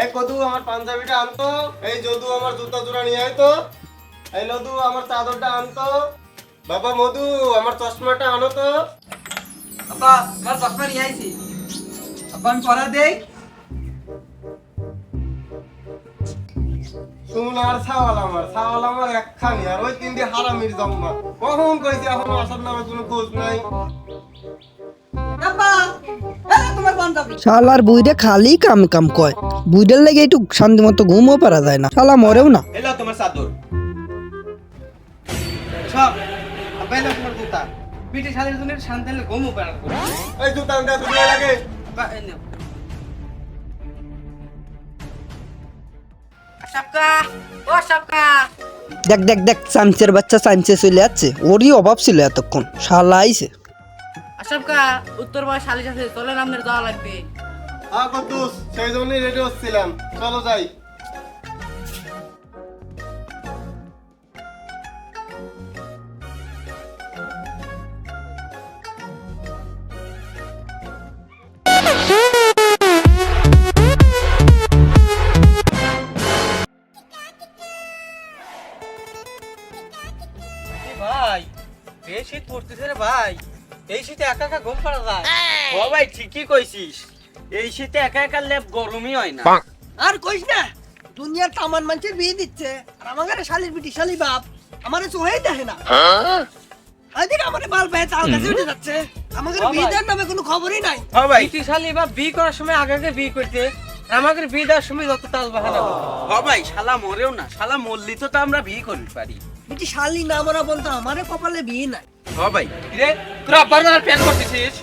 এই কদু আমার পাঞ্জাবিটা আনতো। এই যদু আমার জুতা জোড়া নিয়ে আয় তো এই লদু আমার চাদরটা আনতো। বাবা মধু আমার চশমাটা আনো তো আব্বা আমার চশমা নিয়ে আইছি। আব্বা আমি পড়া দেই। শুন আর ছাওয়াল আমার ছাওয়াল আমার একখানি আর ওই তিনটি হারামির জম্মা। কখন কইছি এখন আসার নামে কোনো খোঁজ নাই? শালার বুইরে খালি কাম কাম কয়। বুইরের লেগে একটু শান্তি মতো ঘুমও পারা যায় না। শালা মরেও না। এলো তোমার চাদর। সব আব্বা এলো তোমার জুতা। পিঠে শালের জন্য শান্তি হলে ঘুমও পারা এই জুতা আনতে লাগে। দেখ দেখ দেখ সাইন্সের বাচ্চা সাইন্সে চলে যাচ্ছে। ওরই অভাব ছিল এতক্ষণ। শালা আইছে। আশরাফকা উত্তর বয় সালিশ আছে, চলেন আপনার যাওয়া লাগবে। হ্যাঁ কদ্দুস সেই জন্যই রেডি হচ্ছিলাম। চলো যাই। এই শীতে একা একা ঘুম পাড়া যায়। ও ভাই ঠিকই কইছিস। এই শীতে একা একা লেপ গরমই হয় না। আর কইস না দুনিয়ার তামান মানুষের বিয়ে দিচ্ছে আর আমাদের শালির বিটি শালি বাপ আমারে চোহেই দেখে না। এদিকে আমারে বাল পায়ে তাল কাছে উঠে যাচ্ছে। আমাদের বিয়ে দেওয়ার নামে কোনো খবরই নাই। ও ভাই। শালি বা বিয়ে করার সময় আগে আগে বিয়ে করতে। আমাদের বিয়ে দেওয়ার সময় যত তাল বাহানা ও ভাই শালা মরেও না শালা মরলি তো তো আমরা বিয়ে করতে পারি। বিটি শালি না মরা বলতো আমারে কপালে বিয়ে নাই। ও ভাই। রে তোরা আব্বার মারার প্ল্যান করতেছিস?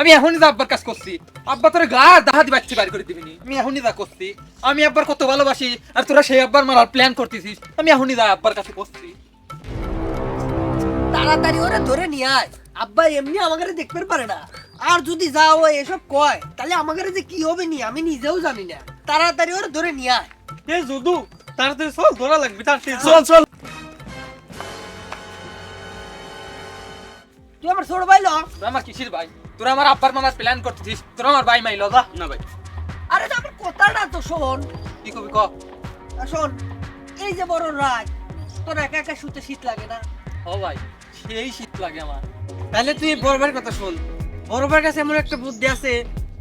আমি এখনই যা আব্বার কাজ করছি। আব্বা তোর গা দাহাতি বাচ্চা বাড়ি করে দিবিনি। আমি এখনই যা করছি। আমি আব্বার কত ভালোবাসি আর তোরা সেই আব্বার মারার প্ল্যান করতেছিস। আমি এখনই যা আব্বার কাছে করছি তাড়াতাড়ি ওরে ধরে নিয়ে আয়। আব্বা এমনি আমাকে দেখতে পারে না। আর যদি যাও ও এসব কয় তাহলে আমাকে যে কি হবে নি আমি নিজেও জানি না। তাড়াতাড়ি ওরে ধরে নিয়ে আয়। এ যদু তাড়াতাড়ি চল ধরা লাগবে তাড়াতাড়ি চল। চল। তুই আমার ছোট ভাই ল। আমার কিসির ভাই? তোরা আমার আব্বার মামার প্ল্যান করতেছিস তোরা আমার ভাই মাইল যা। না ভাই। আরে তো আমার কথাটা তো শোন। কি কবি ক? শোন এই যে বড় রাত তোর একা একা শুতে শীত লাগে না? ও ভাই সেই শীত লাগে আমার। তাহলে তুই বড় ভাইয়ের কথা শোন। বড় ভাইয়ের কাছে এমন একটা বুদ্ধি আছে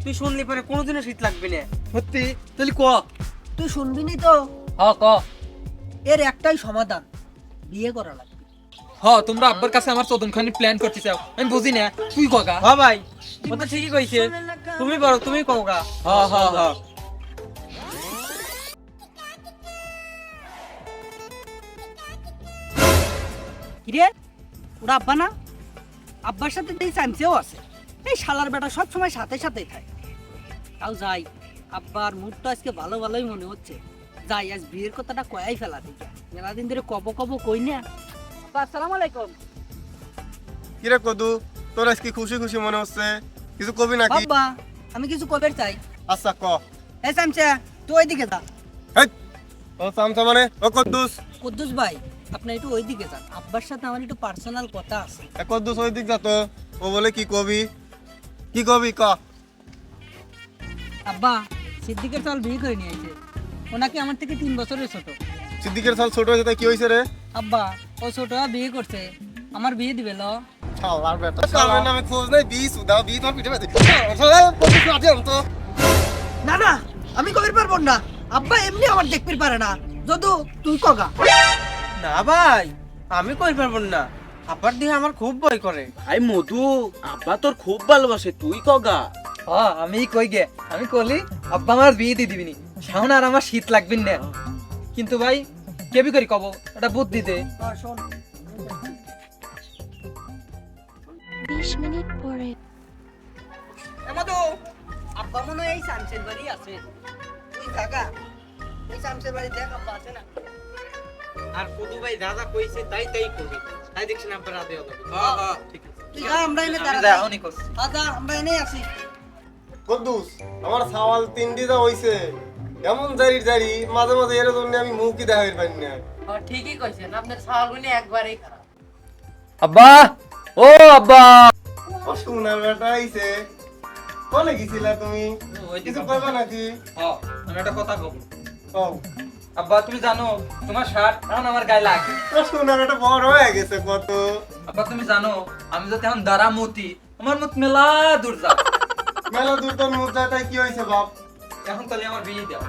তুই শুনলি পরে কোনোদিনও শীত লাগবে না। সত্যি? তাহলে ক? তুই শুনবি নি তো? হ ক। এর একটাই সমাধান বিয়ে করা লাগবে হ তোমরা আব্বার কাছে আমার প্ল্যান করতে চাও। আমি বুঝি না তুই কগা? হ্যাঁ ভাই। ও তো ঠিকই কইছে। তুমি বড় তুমি কগা। হ হ হ কিরে? ওরা আব্বা না? আব্বার সাথে আছে। এই শালার বেটা সব সময় সাথে সাথেই থাকে। তাও যাই আব্বার মুডটা আজকে ভালো ভালোই মনে হচ্ছে। যাই আজ বিয়ের কথাটা কয়াই ফেলা দিকে মেলা দিন ধরে কব কব কই না। আব্বা আসসালামু আলাইকুম। কিরে কদু তোর আজকে খুশি খুশি মনে হচ্ছে? কিছু কবি নাকি? বাবা আমি কিছু কবে চাই। আচ্ছা ক। এই চামচা তুই ওইদিকে যা। হেই, ও চামচা মানে? ও কদ্দুস। কুদ্দুস ভাই আপনি একটু ওইদিকে যান। আব্বার সাথে আমার একটু পার্সোনাল কথা আছে। এ কদ্দুস ওই দিক যাতো ও বলে কি কবি? কি কবি ক? আব্বা সিদ্দিকের চাল বিয়ে করে নিয়েছে ওনাকে আমার থেকে তিন বছরের ছোট। সিদ্দিকের সাল ছোট হয়েছে তাই কি হয়েছে রে? আব্বা ও ছোট বিয়ে করছে। আমার বিয়ে দিবে ল। শালার বেটা কামের নামে খোঁজ নাই বি সুদা বি তোর পিঠে পেতে শালা কদ্দুস আছে তো না না আমি কবির পারব না। আব্বা এমনি আমার দেখতে পারে না। যদু তুই কগা? না ভাই আমি কই পারব না। আব্বার দিয়ে আমার খুব ভয় করে। আই মধু আব্বা তোর খুব ভালোবাসে তুই কগা? হ্যাঁ আমি কই গে আমি কলি আব্বা আমার বিয়ে দিয়ে দিবিনি। শাওন আর আমার শীত লাগবে না। কিন্তু ভাই কেবি করি কব? এটা বুদ্ধি দে। শোন বিশ মিনিট পরে। এমাদু আব্বা মনে এই সামসের বাড়ি আছে। তুই থাকা। এই সামসের বাড়ি দেখ আব্বা আছে না। আর কদু ভাই দাদা কইছে তাই তাই করবি। তাই দেখছেন আব্বার আদে হবে হ্যাঁ হ্যাঁ ঠিক আছে। তুই যা আমরা এনে করছি। আদা আমরা এনে আছি কদ্দুস আমার সাওয়াল তিন যা হইছে। এমন জারি জারি মাঝে মাঝে এর জন্য আমি মুখই দেখাই পারি না। ঠিকই কইছেন আপনার সালগুনি একবারেই খারাপ। আব্বা! ও আব্বা! ও সোনার বেটা আইছে। কোনে গেছিলা তুমি? কিছু কইবা নাকি? হ্যাঁ আমি একটা কথা কব। ও আব্বা তুমি জানো তোমার শার্ট এখন আমার গায়ে লাগে। শোনার একটা বড় হয়ে গেছে কত। আব্বা তুমি জানো আমি যদি এখন দাঁড়া মতি আমার মত মেলা দূর যা মেলা দূর তোর মুখ যায় তাই কি হয়েছে বাপ? এখন তাহলে আমার বিয়ে দাও।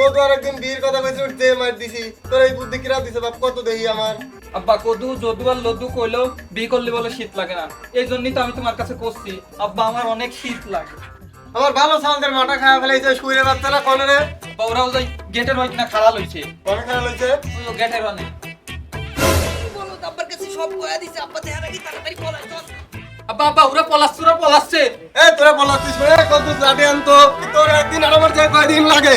ও তো আর বিয়ের কথা কইছে উঠতে মার দিছি। তোর এই বুদ্ধি কিরা দিছে বাপ? কত দেহি আমার? আব্বা কদু যদু আর লদু কইলেও বিয়ে করলে বলে শীত লাগে না। এই জন্যই তো আমি তোমার কাছে করছি। আব্বা আমার অনেক শীত লাগে। আমার ভালো সালদের মাথা খাওয়া ফেলাইছে শুয়ে বাচ্চারা কনে রে? আব্বা ওরাও যাই গেটের ওই না কনে খেলা লইছে? ওই গেটের অনেক বলো আব্বার কাছে সব কয়া দিছে। আব্বা দেখা নাকি তাড়াতাড়ি পলাই চল। আব্বা আব্বা ওরা পলাচ্ছে ওরা পলাচ্ছে এ তোরা রে কত আনতো। তোর একদিন কয়দিন লাগে?